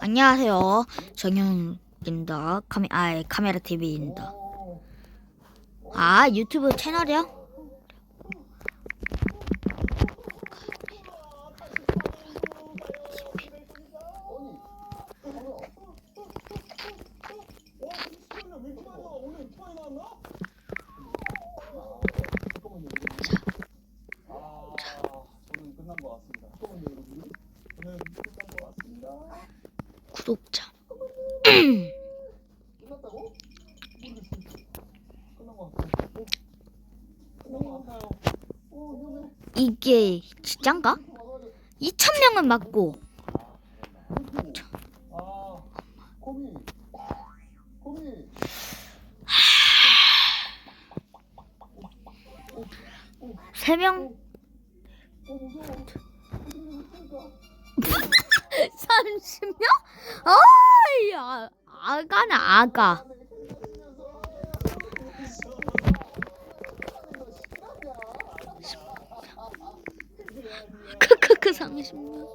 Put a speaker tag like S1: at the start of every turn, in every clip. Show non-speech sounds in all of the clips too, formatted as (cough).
S1: 안녕하세요. 정영입니다. 카메, 아, 카메라 TV입니다. 아, 유튜브 채널이요?
S2: 저는 끝난 것 같습니다. 끝난 것 같습니다.
S1: 구독자. (clears throat) 이게 진짠가? 2,000명은 맞고. 3명?
S2: 어, 무서워. 어떻게
S1: 30명? 어이, 아, 아가는 아가. 크크크 30명.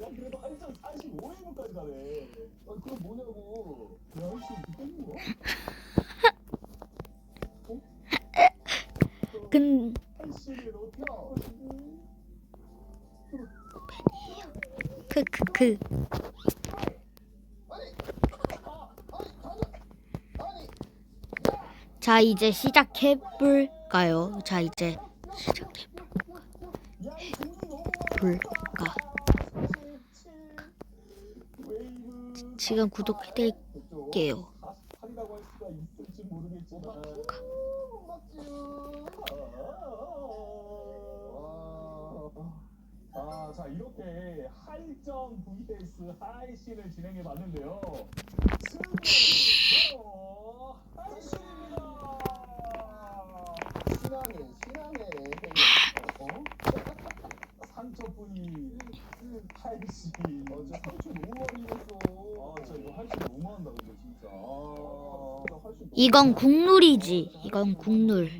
S2: 야, 그래도 한참 45회까지 가네. 아, 그럼 뭐냐고. 야, 혹시 이게 거
S1: 근,
S2: 한시를 어떻게
S1: 크크크. 자, 이제 시작해볼까요? 자, 이제 시작해볼까? 볼까? 지금 구독해드릴게요.
S2: 48이라고 할 수가 있을지 모르겠지만 아, 자 이렇게 하이점 vs 하이신을 진행해 봤는데요. 승부는 하이신입니다.
S3: 신앙해, 신앙해. 어?
S2: 상처뿐이 하이신.
S3: 어, 저 상처 너무 많이 입었어.
S2: 아, 진짜 이거 하이신 너무 한다 근데 진짜. 아,
S3: 진짜 할수 있
S1: 이건 국룰이지. 이건 국룰.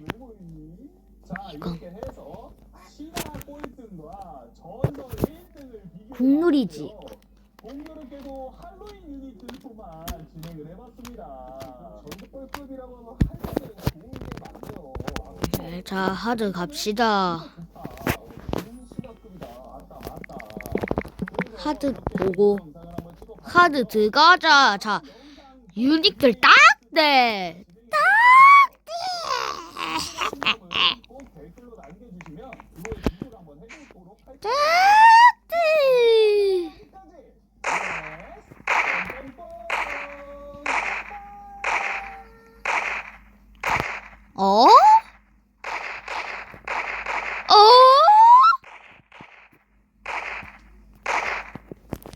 S1: 이건.
S2: 이렇게 해서 신화 꼴등과 전설 1등을 비교.
S1: 국룰이지.
S3: 네,
S1: 자, 하드 갑시다. 하드 보고 하드 들어가자. 자, 유닉들 딱 돼.
S2: 꼭 댓글로 남겨주시면 이걸 비교를 한번 해보도록 할게요.
S1: 딱 돼. 어? 어?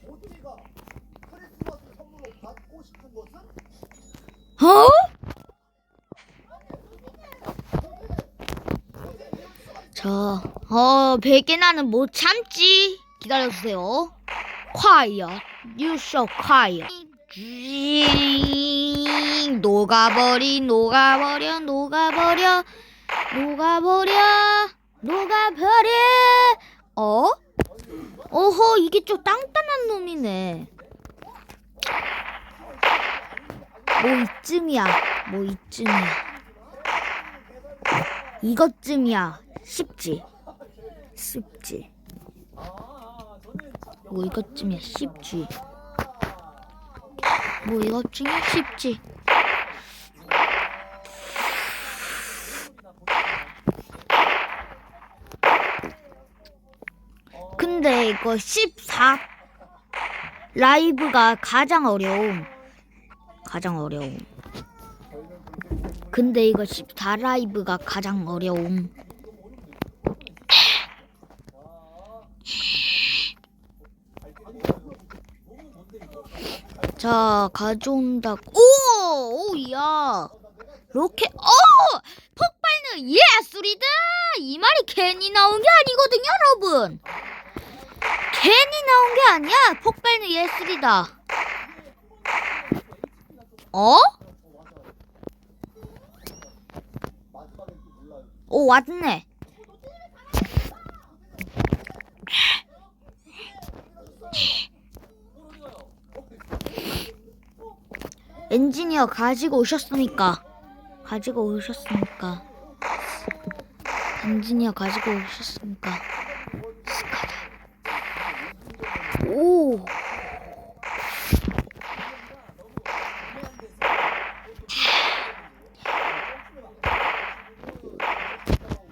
S3: 오드리가 크리스마스 선물로 받고 싶은 것은?
S1: 어? 저, 어, 베개나는 못 참지. 기다려주세요. quiet. You so quiet. 쥐잉. 녹아버리, 녹아버려, 녹아버려, 녹아버려, 녹아버려. 어? 어허, 이게 좀 땅땅한 놈이네. 뭐 이쯤이야. 뭐 이쯤이야. 이것쯤이야. 쉽지. 쉽지. 뭐 이것쯤이야. 쉽지. 뭐 이것쯤이야. 쉽지. 근데 이거 14 라이브가 가장 어려움. 가장 어려움. 근데 이거 14 라이브가 가장 어려움. 자, 가져온다. 오! 오, 야. 로켓, 오! 폭발은 예술이다! 이 말이 괜히 나온 게 아니거든요, 여러분. 괜히 나온 게 아니야. 폭발은 예술이다. 어? 오, 왔네. 엔지니어 가지고 오셨으니까 가지고 오셨으니까 엔지니어 가지고 오셨으니까 가자. 오.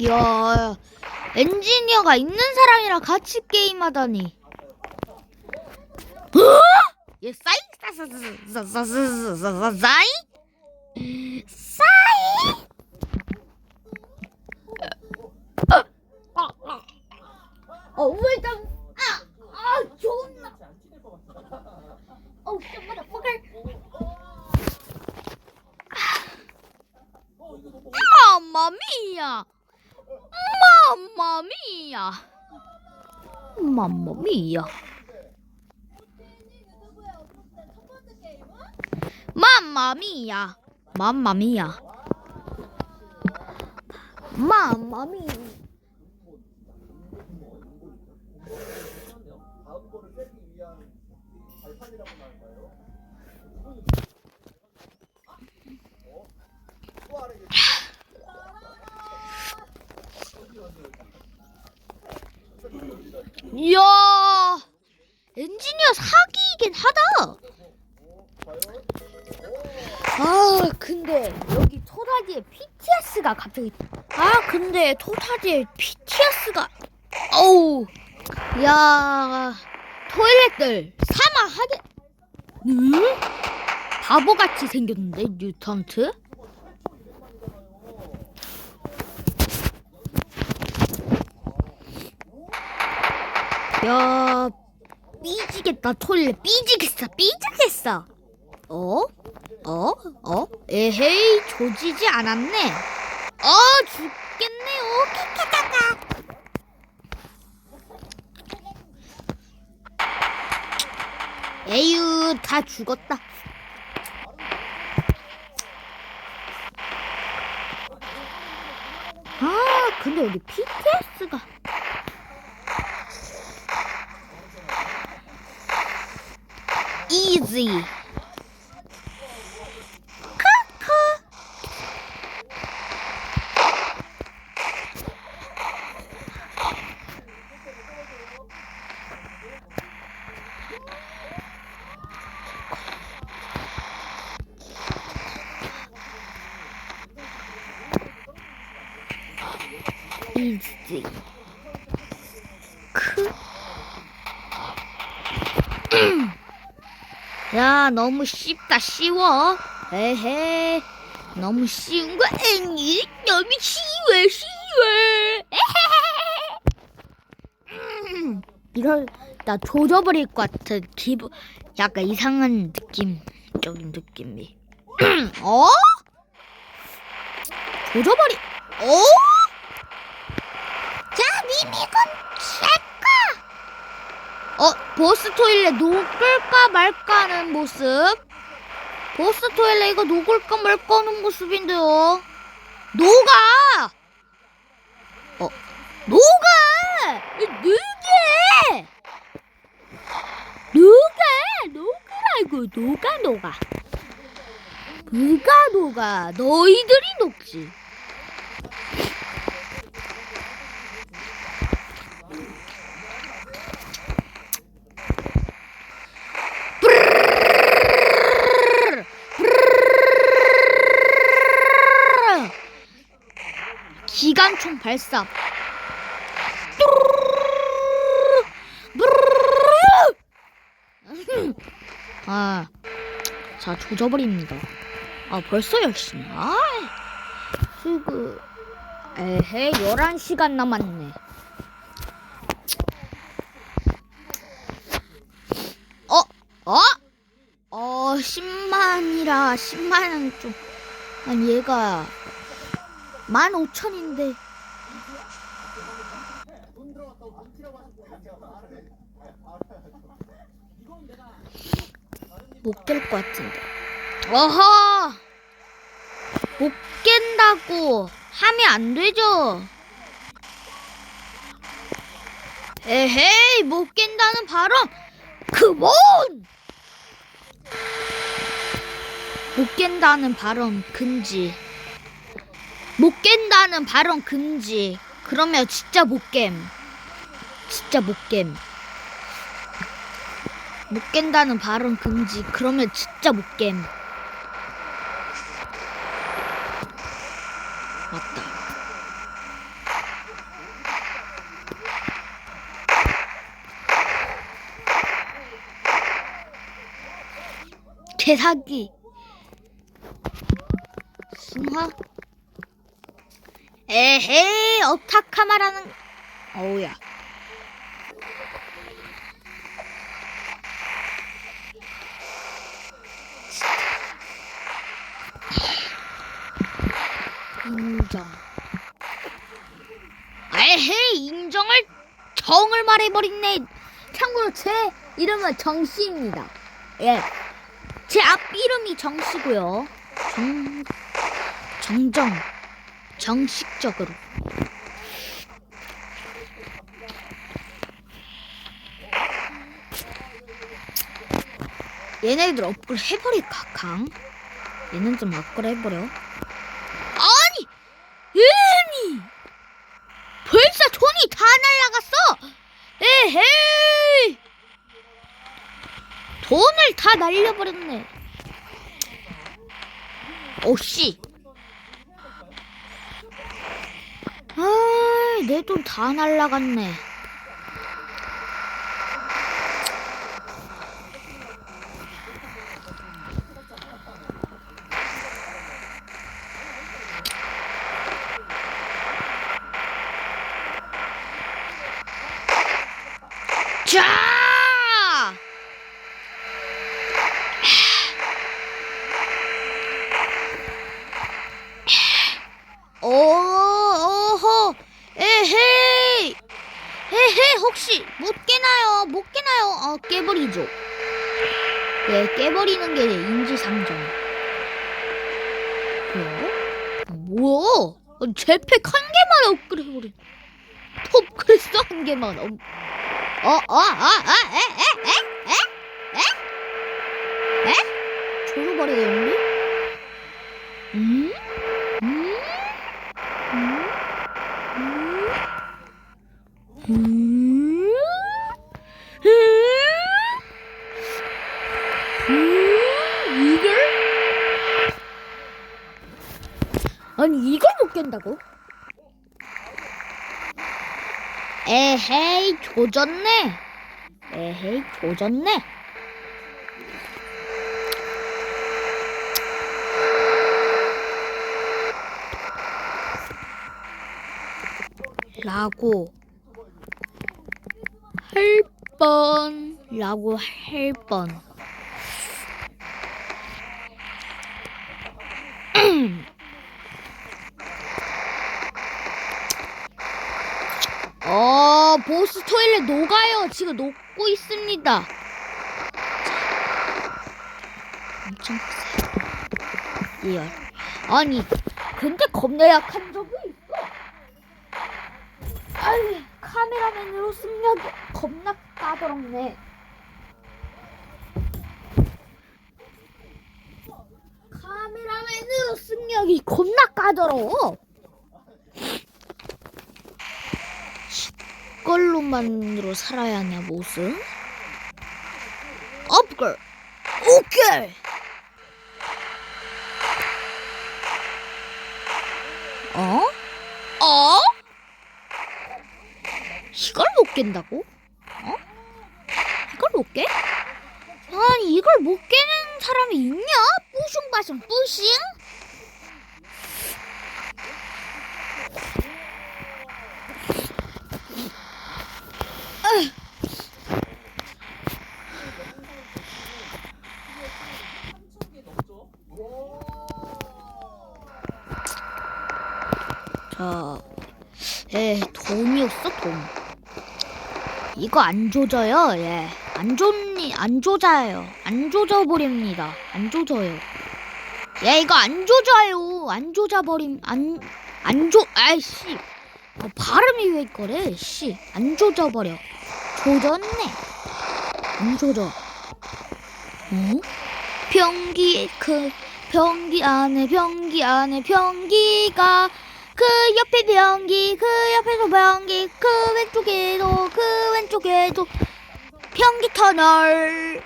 S1: 야, 엔지니어가 있는 사람이랑 같이 게임하다니. 어? 얘 싸이 싸이 싸이 어 왜좀 아 아 존나 어 깜짝이야 뻑을 마마미야 마마미야 마마미야 맘마미야. 맘마미야. 맘마미 이야 엔지니어 사기이긴 하다 아 근데 여기 토다디에 PTS가 갑자기 아 근데 토다디에 PTS가 어우 야 토일렛들 사망하게 응? 바보같이 생겼는데 뉴턴트 야 삐지겠다 토일렛 삐지겠어 삐지겠어 어? 어? 어? 에헤이 조지지 않았네. 어 죽겠네요. 카카카카. 에휴 다 죽었다. 아 근데 여기 PTS가. Easy 크크 easy 크. 야 너무 쉽다 쉬워. 에헤. 너무 쉬운 거 아니 너무 쉬워 쉬워. 이럴 나 조져버릴 것 같은 기분 약간 이상한 느낌 적인 느낌이. (clears throat) 어? 조져버리 어? 자 미미건 check 어, 보스 토일렛 녹을까 말까 하는 모습. 보스 토일렛 이거 녹을까 말까 하는 모습인데요. 녹아! 어, 녹아! 누게! 녹아! 녹으라고, 녹아, 녹아. 누가 녹아? 너희들이 녹지. 기관 총 발사. (laughs) 아, 자 조져버립니다. 아 벌써 열심히. 아, 지금 에헤 11시간 남았네. 어, 어, 어 10만이라 10만은 좀. 아니 얘가 15,000인데
S3: 돈 들어갔다고 돈 튀라고 하는 거 알아요.
S1: 못 깰 것 같은데. 어허! 못 깬다고 하면 안 되죠. 에헤이, 못 깬다는 발언! 그몬! 못 깬다는 발언 금지. 못 깬다는 발언 금지. 그러면 진짜 못 깸. 진짜 못 깸. 못 깬다는 발언 금지. 그러면 진짜 못 깸. 맞다. 개사기. 승화? 에헤이, 어타카마라는, 어우야. 인정. 에헤이, 인정을, 말해버렸네. 참고로 제 이름은 정씨입니다. 예. 제 앞 이름이 정씨고요. 정, 정정. 정식적으로. 얘네들 업글 해버릴까, 강? 얘는 좀 업글 해버려. 아니! 얘니! 벌써 돈이 다 날라갔어! 에헤이! 돈을 다 날려버렸네. 오씨. 아, 내 돈 다 날라갔네. 자! 오, 어허, 에헤이, 못 깨나요? 못 깨나요? 어, 깨버리죠. 예, 깨버리는 게 인지상정. 뭐야? 뭐야? 어, 제팩 한 개만 업그레이드. 업그레이드 한 개만. 업... 어, 어, 아, 아, 에, 에, 에, 에, 에, 에? 졸어버리겠는데? 음? 음? 음? 음? 음? 아니 이걸 못 깬다고? 에헤이 조졌네 에헤이 조졌네 라고 할 뻔, 라고 할 뻔. 어, 보스 토일렛 녹아요. 지금 녹고 있습니다. 자, 엄청 크세요. 리얼. 아니, 근데 겁나 약한 적이 있어. 아니, 카메라맨으로 승력이 겁나 까다롭네. 카메라맨으로 승력이 겁나 까다로워. 걸로만으로 살아야 하냐 모습? 업글 오케이 어? 어? 이걸 못 깬다고? 어? 이걸 못 깨? 아니 이걸 못 깨는 사람이 있냐? 뿌숑 바숑 뿌싱? 자, 에 돈이 없어 돈. 이거 안 조져요, 예. 안 조니 안 조져요. 안 조져 버립니다. 안 조져요. 예, 이거 안 조져요. 안 조져 버림 안 안 조. 아이씨. 어, 발음이 왜 그래? 씨, 안 조져 버려. 조졌네. 안 조져. 어? 변기 그 변기 안에 변기 안에 변기가 그 옆에 변기 그 옆에도 변기 그 왼쪽에도 그 왼쪽에도 변기 터널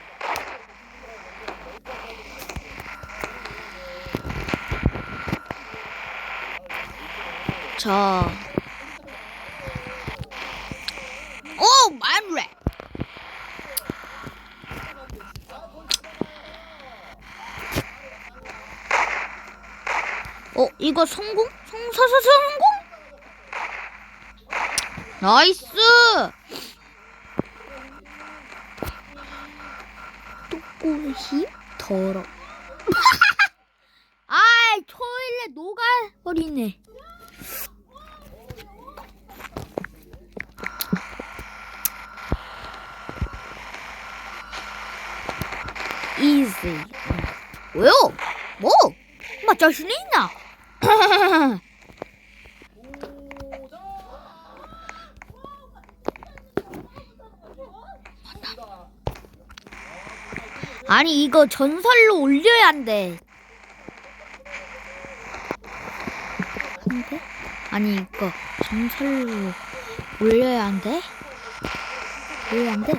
S1: 자 오, 만래. 어, 이거 성공? 성사사 성공? 나이스! 뚜꾸히 더러. (laughs) 아이, 토일렛 녹아버리네. easy. 왜요? 뭐? 마 자신이 있나? 아니 이거 전설로 올려야 한대. 근데? 아니 이거 전설로 올려야 한대? 올려야 한대?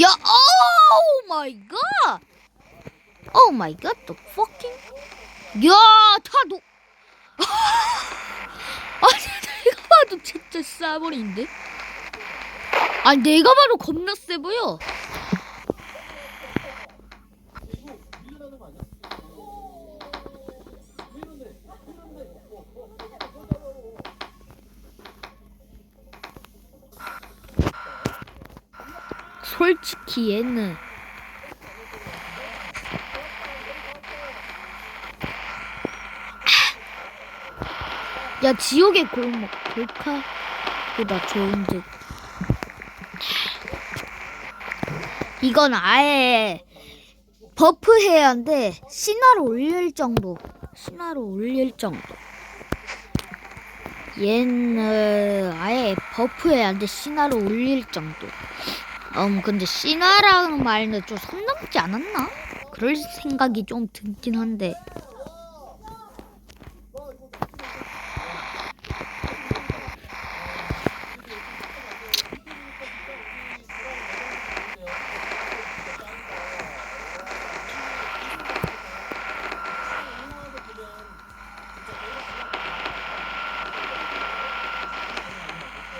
S1: 야, 오 마이 갓! 오 마이 갓, the fucking. 야, 타도. (laughs) 아니, 내가 봐도 진짜 싸버린데? 아니, 내가 봐도 겁나 세 보여. 솔직히 얘는 야 지옥의 골목 골카보다 좋은데 이건 아예 버프해야 한데 신화로 올릴 정도 신화로 올릴 정도. 얘는 아예 버프해야 한데 신화로 올릴 정도. 음 근데 신화라는 말은 좀 선 넘지 않았나? 그럴 생각이 좀 들긴 한데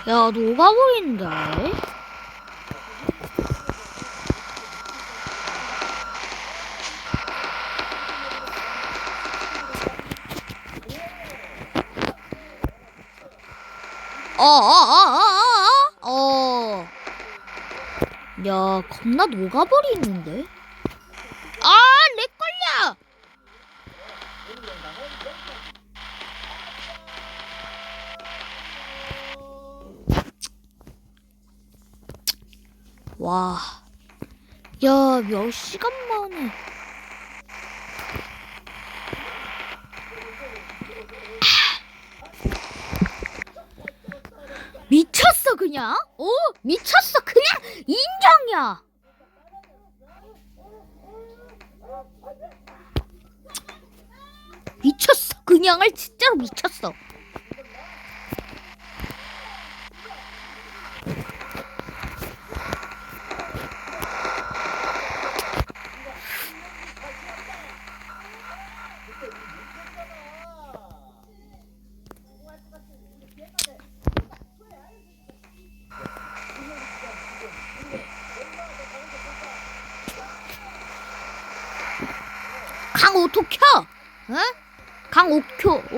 S1: 야 녹아 보인다. 어, 어어어어어어. 어. 야 겁나 녹아버리는데 아내 걸려 와. 야, 몇 시간 만에. 미쳤어, 그냥? 오, 미쳤어, 그냥 인정이야. 미쳤어, 그냥을 진짜로 미쳤어.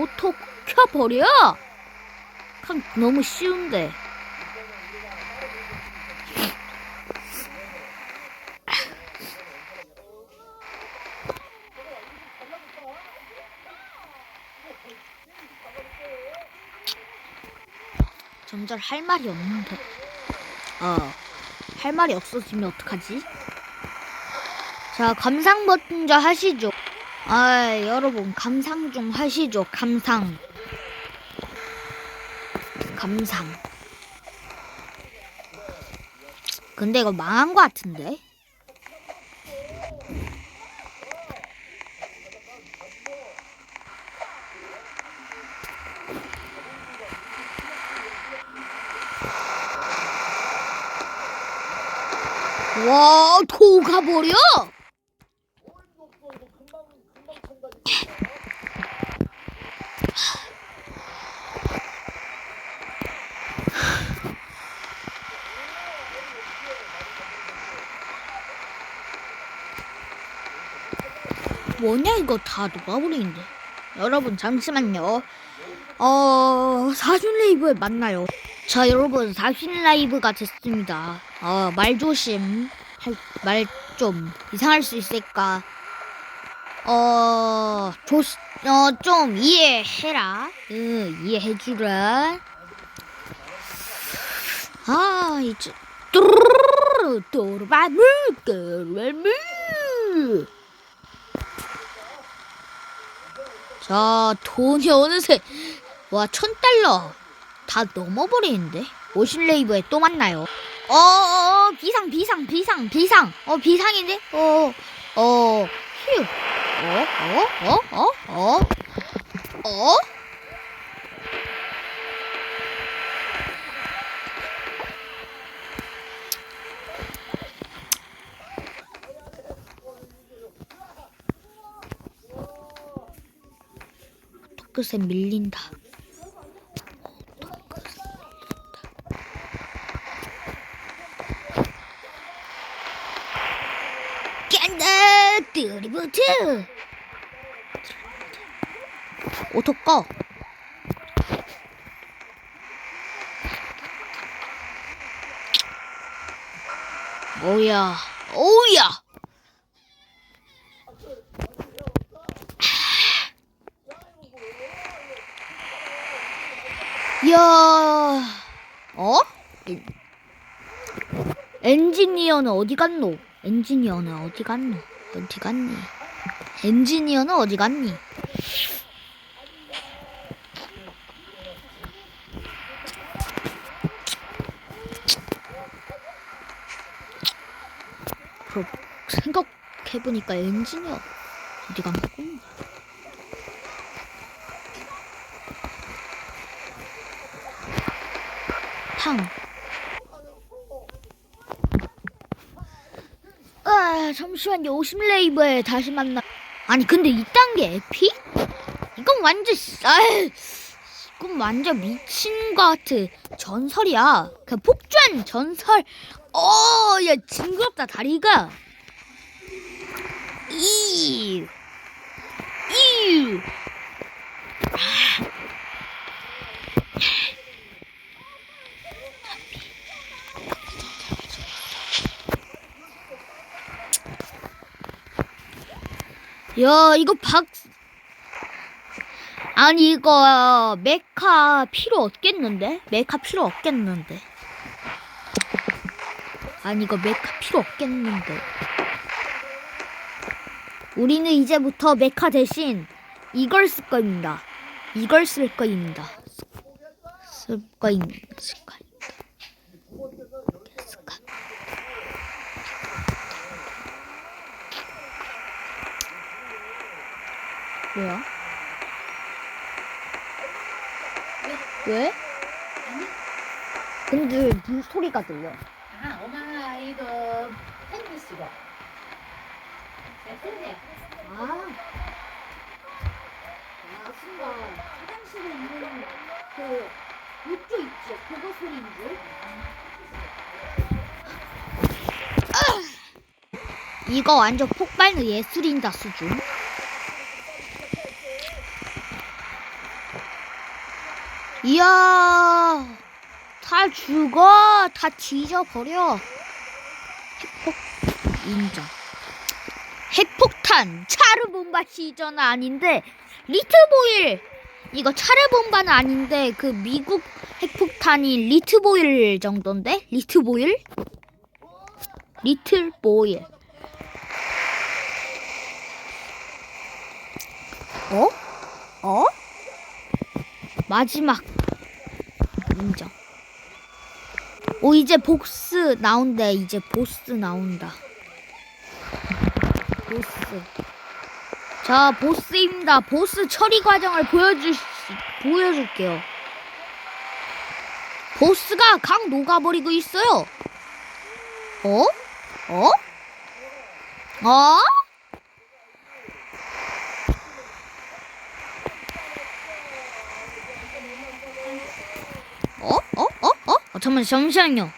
S1: 오토 켜버려? 칸 너무 쉬운데. 점점 할 말이 없는데. 어. 할 말이 없어지면 어떡하지? 자, 감상 먼저 하시죠. 아, 여러분, 감상 좀 하시죠. 감상. 감상. 근데 이거 망한 것 같은데? 와, 녹아버려! 뭐냐 이거 다 녹아버리는데. 여러분 잠시만요. 어 사준 라이브에 만나요? 자 여러분 사준 라이브가 됐습니다. 어 말조심. 말 좀 이상할 수 있으니까? 어 조 어 좀 이해해라. 응 이해해주라. 아 이제. 또르르르 또르바물 또르바물 자, 돈이 어느새 와, 천 달러 다 넘어버리는데? 오실레이브에 또 만나요. 어, 어, 어, 비상, 비상, 비상, 비상. 어, 비상인데? 어, 어, 휴. 어, 어, 어, 어, 어, 어? 토크에 밀린다. 깬다 드리부트. 오토 꺼. 오야? 오야 야, 어? 엔- 엔지니어는 어디 갔노? 엔지니어는 어디 갔노? 어디 갔니? 엔지니어는 어디 갔니? 생각해보니까 엔지니어 어디 간 거고? 탕. 아, 잠시만요. 50레이브에 다시 만나. 아니, 근데 이딴 게 에피? 이건 완전, 아 이건 완전 미친 것 같아. 전설이야. 그 폭주한 전설. 어, 야, 징그럽다, 다리가. 이, 이. 야, 이거 박. 아니, 이거 메카 필요 없겠는데? 메카 필요 없겠는데? 아니, 이거 메카 필요 없겠는데? 우리는 이제부터 메카 대신 이걸 쓸 겁니다. 이걸 쓸 거입니다. 쓸 거입니다. 왜요? 왜? 근데 물 소리가 들려.
S4: 아, 엄마 이거 팬이시고. 네,
S1: 아. 아, 순간 화장실에 있는 그 욕조 있죠? 그거 소리인 줄? 이거 완전 폭발의 예술인다 수준. 이야, 다 죽어, 다 뒤져버려. 핵폭 인정. 핵폭탄 차르bom바 시전 아닌데 리틀보일 이거 차르bom바는 아닌데 그 미국 핵폭탄이 리트보일 정도인데? 리트보일? 리틀보일. 어? 어? 마지막 인정. 오 이제 보스 나온대. 이제 보스 나온다. 보스. 자 보스입니다. 보스 처리 과정을 보여줄 수- 보여줄게요. 보스가 강 녹아버리고 있어요. 어? 어? 어? 어? 어? 어? 어? 어 잠깐만 잠시만요.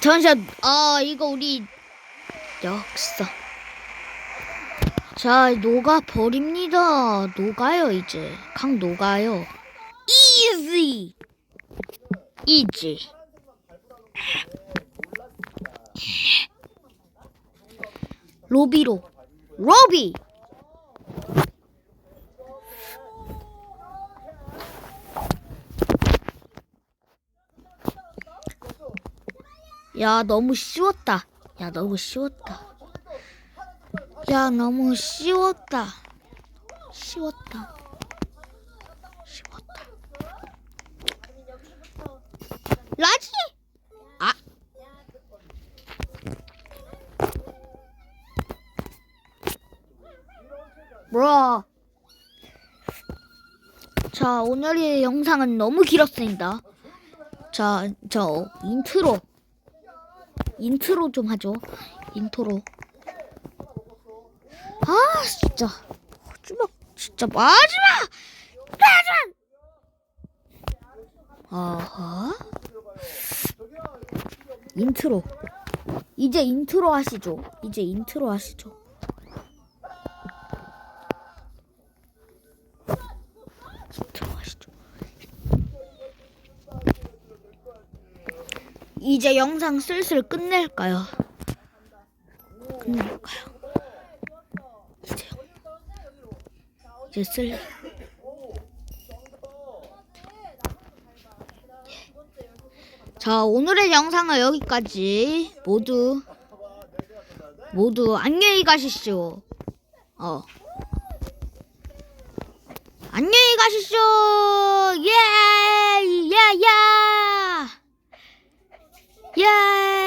S1: 잠시만 아 이거 우리 역사 자 녹아 버립니다 녹아요 이제 강 녹아요 easy easy 로비로 로비 야 너무 쉬웠다. 야 너무 쉬웠다. 야 너무 쉬웠다. 쉬웠다. 쉬웠다. 라지? 아. 뭐야? 자 오늘의 영상은 너무 길었습니다. 자 저 인트로 인트로 좀 하죠. 인트로. 아 진짜 마지막 진짜 마지막 마지막. 아하. 인트로. 이제 인트로 하시죠. 이제 인트로 하시죠. 인트로 하시죠. 이제 영상 슬슬 끝낼까요? 끝낼까요? 이제 이제 슬 자, 오늘의 영상은 여기까지. 모두 모두 안녕히 가시죠. 어. 안녕히 가시죠. 예! 예! 예! 拜